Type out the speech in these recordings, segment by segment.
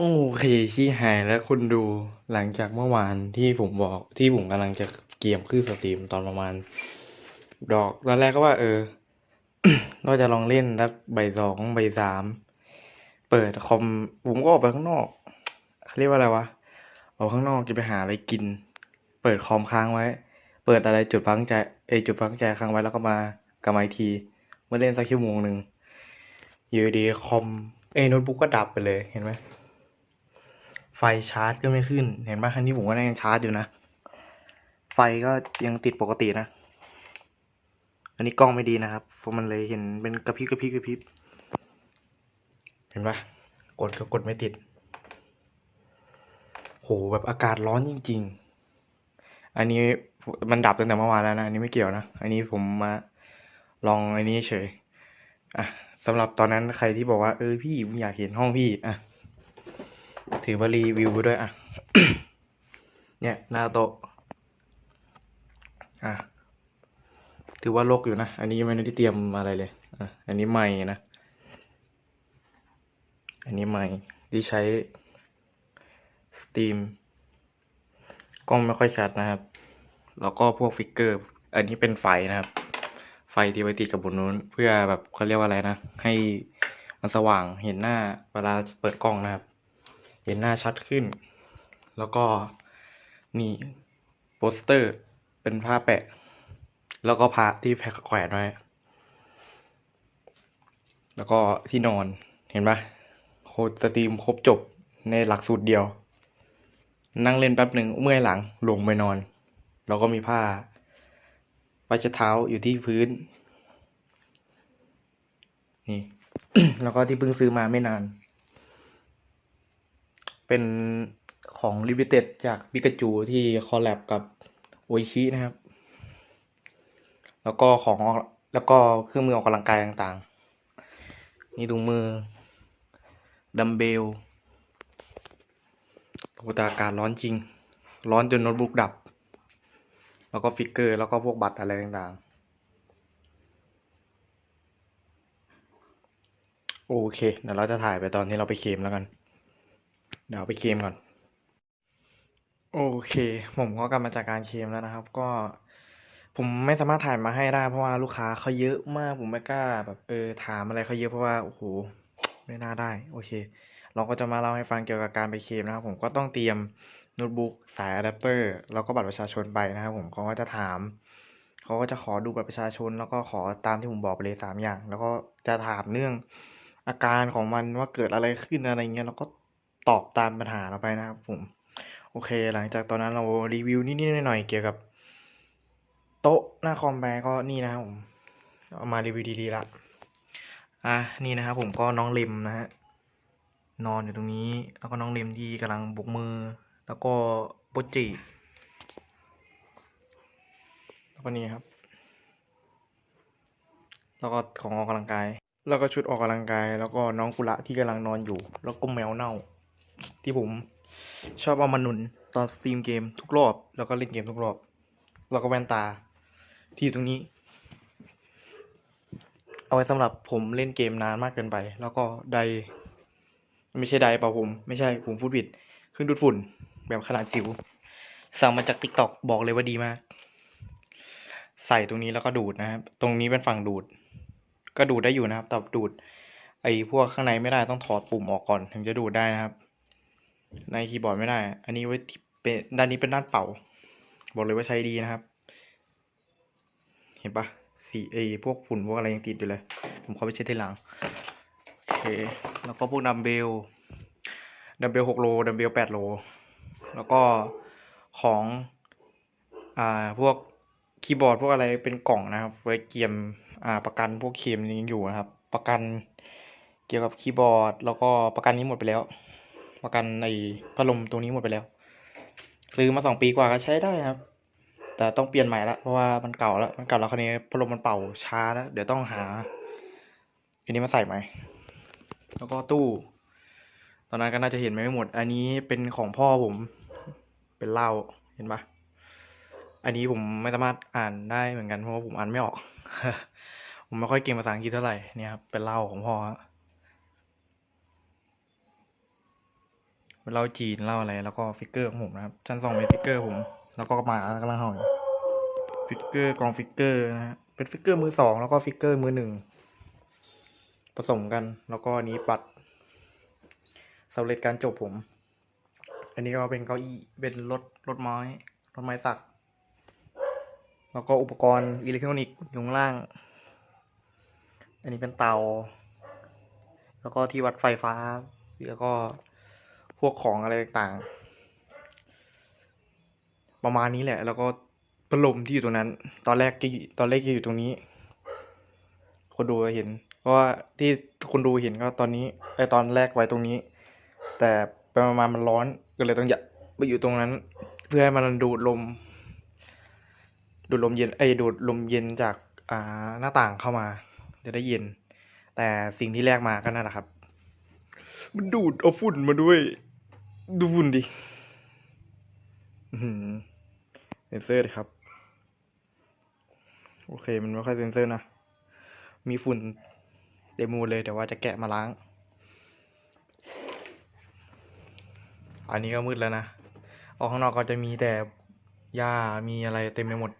โอเคขี้หายแล้วคุณดูหลังจากเมื่อวานที่ผมบอกที่ผมกำลังจะเกียมขึ้นสตรีมตอนประมาณ ดอกตอนแรกก็ว่า เออก็จะลองเล่นสักบ่ายสองใบสามเปิดคอมผมก็ออกไปข้างนอกเขาเรียกว่าอะไรวะออกข้างนอกจะไปหาอะไรกิน เปิดคอมค้างไว้ เปิดอะไรจุดพักใจเอจุดพักใจค้างไว้แล้วก็มากลับมาอีกทีเมื่อเล่นสักชั่วโมงหนึ่งอยู่ดีคอมเอโน้ตบุ๊กก็ดับไปเลยเห็นไหม ไฟชาร์จก็ไม่ขึ้น เห็นป่ะคันนี้ผมก็ยังชาร์จอยู่นะ ไฟก็ยังติดปกตินะ อันนี้กล้องไม่ดีนะครับ เพราะมันเลยเห็นเป็นกระพริบกระพริบกระพริบ เห็นปะกดก็กดไม่ติด โหแบบอากาศร้อนจริง ๆ อันนี้มันดับตั้งแต่เมื่อวานแล้วนะ อันนี้ไม่เกี่ยวนะ อันนี้ผมมาลองอันนี้เฉย อะสำหรับตอนนั้นใครที่บอกว่าเออพี่ผมอยากเห็นห้องพี่อะ ถือว่ารีวิวไปด้วยอะ เนี่ยหน้าโต๊ะ อะ ถือว่าโลกอยู่นะ อันนี้ยังไม่ได้เตรียมอะไรเลย อะ อันนี้ใหม่นะ อันนี้ใหม่ที่ใช้สตรีมกล้องไม่ค่อยชัดนะครับ แล้วก็พวกฟิกเกอร์ อันนี้เป็นไฟนะครับ ไฟที่ไว้ติดกับบนนู้น เพื่อแบบเขาเรียกว่าอะไรนะ ให้มันสว่างเห็นหน้าเวลาเปิดกล้องนะครับ เห็นหน้าชัดขึ้น แล้วก็นี่โปสเตอร์เป็นผ้าแปะ แล้วก็ผ้าที่แพแขวนไว้ แล้วก็ที่นอนเห็นปะโคตรสตรีมครบจบในหลักสูตรเดียว นั่งเล่นแป๊บหนึ่งเมื่อยหลังลงไปนอน แล้วก็มีผ้าผ้าเช็ดเท้าอยู่ที่พื้น นี่ แล้วก็ที่เพิ่งซื้อมาไม่นาน เป็นของ Limited จากปิกาจูที่คอลแลบกับโอชินะครับ แล้วก็ของแล้วก็เครื่องมือออกกำลังกายต่างๆ นี่ถุงมือ ดัมเบลโหแต่อากาศร้อนจริง ร้อนจนโน้ตบุ๊กดับ แล้วก็ฟิกเกอร์ แล้วก็พวกบัตรอะไรต่างๆ โอเค เดี๋ยวเราจะถ่ายไปตอนที่เราไปเคมแล้วกัน เดี๋ยวไปเคมก่อน โอเค ผมก็กลับมาจากการเคมแล้วนะครับ ก็ ผมไม่สามารถถ่ายมาให้ได้เพราะว่าลูกค้าเขาเยอะมากผมไม่กล้าแบบเออถามอะไรเขาเยอะเพราะว่าโอ้โหไม่น่าได้ โอเค เราก็จะมาเล่าให้ฟังเกี่ยวกับการไปเคมนะครับ ผมก็ต้องเตรียมโน้ตบุ๊กสายอะแดปเตอร์แล้วก็บัตรประชาชนไปนะครับ ผมเขาก็จะถามเขาก็จะขอดูบัตรประชาชน แล้วก็ขอตามที่ผมบอกไปเลยสามอย่าง แล้วก็จะถามเรื่องอาการของมันว่าเกิดอะไรขึ้นอะไรเงี้ยแล้วก็ ตอบตามปัญหาเราไปนะครับผม โอเค หลังจากตอนนั้นเรารีวิวนิดๆหน่อยๆเกี่ยวกับ โต๊ะหน้าคอมแบก็นี่นะครับผมเอามารีวิวดีๆละอะนี่นะครับผมก็น้องเลมนะฮะนอนอยู่ตรงนี้ แล้วก็น้องเลมที่กำลังบุกมือ แล้วก็โปจิแล้วก็นี่ครับ แล้วก็ของออกกำลังกาย แล้วก็ชุดออกกำลังกาย แล้วก็น้องกุละที่กำลังนอนอยู่ แล้วก็แมวเน่า ที่ผมชอบเอามาหนุนตอนสตรีมเกมทุกรอบ แล้วก็เล่นเกมทุกรอบ แล้วก็แว่นตาที่อยู่ตรงนี้ เอาไว้สำหรับผมเล่นเกมนานมากเกินไป แล้วก็ไดไม่ใช่ไดเปล่าผม ไม่ใช่ผมพูดผิดเครื่องดูดฝุ่นแบบขนาดจิ๋วสั่งมาจากติ๊กต็อกบอกเลยว่าดีมาก ใส่ตรงนี้แล้วก็ดูดนะครับ ตรงนี้เป็นฝั่งดูด ก็ดูดได้อยู่นะครับแต่ดูด ไอ้พวกข้างในไม่ได้ต้องถอดปุ่มออกก่อน ถึงจะดูดได้นะครับ ในคีย์บอร์ดไม่ได้ อันนี้ไว้เป็นด้านนี้เป็นด้านเป่า บอกเลยว่าใช้ดีนะครับ เห็นปะสีไอพวกฝุ่นพวกอะไรยังติดอยู่เลย ผมขอไปเช็ดทีหลัง โอเค แล้วก็พวกดัมเบล ดัมเบลหกโล ดัมเบลแปดโล แล้วก็ของ อ่า พวกคีย์บอร์ดพวกอะไรเป็นกล่องนะครับ ไว้เกียม อ่า ประกันพวกเคลมยังอยู่นะครับ ประกันเกี่ยวกับคีย์บอร์ด แล้วก็ประกันนี้หมดไปแล้ว ประกันไอพัดลมตรงนี้หมดไปแล้ว ซื้อมาสองปีกว่าก็ใช้ได้ครับ แต่ต้องเปลี่ยนใหม่ละเพราะว่ามันเก่าแล้วมันเก่าแล้วคราวนี้พัดลมมันเป่าช้าแล้วเดี๋ยวต้องหาอันนี้มาใส่ใหม่แล้วก็ตู้ ตอนนั้นก็น่าจะเห็นไม่หมด อันนี้เป็นของพ่อผม เป็นเหล้าเห็นปะอันนี้ผมไม่สามารถอ่านได้เหมือนกันเพราะว่าผมอ่านไม่ออก ผมไม่ค่อยเก่งภาษาอังกฤษเท่าไหร่เนี่ยครับเป็นเหล้าของพ่อฮะ เล่าจีนเล่าอะไร แล้วก็ฟิกเกอร์ของผมนะครับ ชั้นสองเป็นฟิกเกอร์ผม แล้วก็หมากำลังห่อยฟิกเกอร์กองฟิกเกอร์นะฮะเป็นฟิกเกอร์มือสองแล้วก็ฟิกเกอร์มือหนึ่งผสมกัน แล้วก็อันนี้ปัดสำเร็จการจบผม อันนี้ก็เป็นเก้าอี้เป็นรถรถไม้รถไม้สัก แล้วก็อุปกรณ์อิเล็กทรอนิกส์อยู่ข้างล่าง อันนี้เป็นเตา แล้วก็ที่วัดไฟฟ้าแล้วก็ พวกของอะไรต่างๆ ประมาณนี้แหละ แล้วก็พัดลมที่อยู่ตรงนั้น ตอนแรกจะอยู่ตอนแรกจะอยู่ตรงนี้ คนดูเห็นเพราะว่าที่คนดูเห็นก็ตอนนี้ไอตอนแรกไว้ตรงนี้ แต่ไปมาๆมันร้อนก็เลยต้องอยากไปอยู่ตรงนั้น เพื่อให้มันดูดลม ดูดลมเย็นไอดูดลมเย็นจากอ่าหน้าต่างเข้ามา จะได้เย็น แต่สิ่งที่แรกมาก็นั่นแหละครับ มันดูดเอาฝุ่นมาด้วย ดูฝุ่นดิเซนเซอร์ครับ โอเค มันไม่ค่อยเซนเซอร์นะ มีฝุ่นเต็มมูเลยแต่ว่าจะแกะมาล้าง อันนี้ก็มืดแล้วนะ ออกข้างนอกก็จะมีแต่หญ้ามีอะไรเต็มไปหมด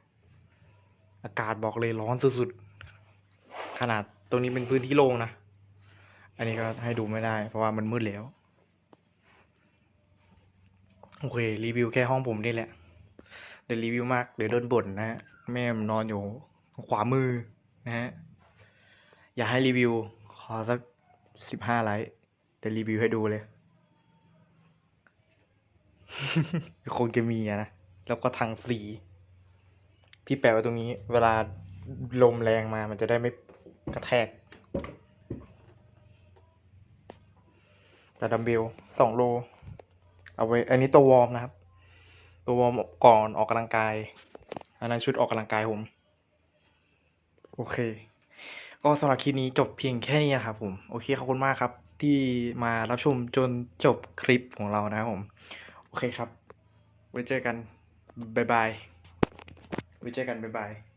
อากาศบอกเลยร้อนสุดๆ ขนาดตรงนี้เป็นพื้นที่โล่งนะ อันนี้ก็ให้ดูไม่ได้ เพราะว่ามันมืดแล้ว โอเค รีวิวแค่ห้องผมนี่แหละ เดี๋ยวรีวิวมาก เดี๋ยวโดนบ่นนะฮะ แม่มันอนอยู่ขวามือนะฮะ อยากให้รีวิว ขอสักสิบห้าไลค์เดี๋ยวรีวิวให้ดูเลย คงจะมีนะ แล้วก็ทางสีที่แปะไว้ตรงนี้ เวลาลมแรงมามันจะได้ไม่กระแทก แต่ดัมเบลสองโล เอาไว้ อันนี้ตัววอร์มนะครับ ตัววอร์มก่อนออกกำลังกาย อันนั้นชุดออกกำลังกายผม โอเค ก็สำหรับคลิปนี้จบเพียงแค่นี้นะครับผม โอเคขอบคุณมากครับ ที่มารับชมจนจบคลิปของเรานะครับผม โอเคครับ ไว้เจอกัน บ๊ายบาย ไว้เจอกัน บ๊ายบาย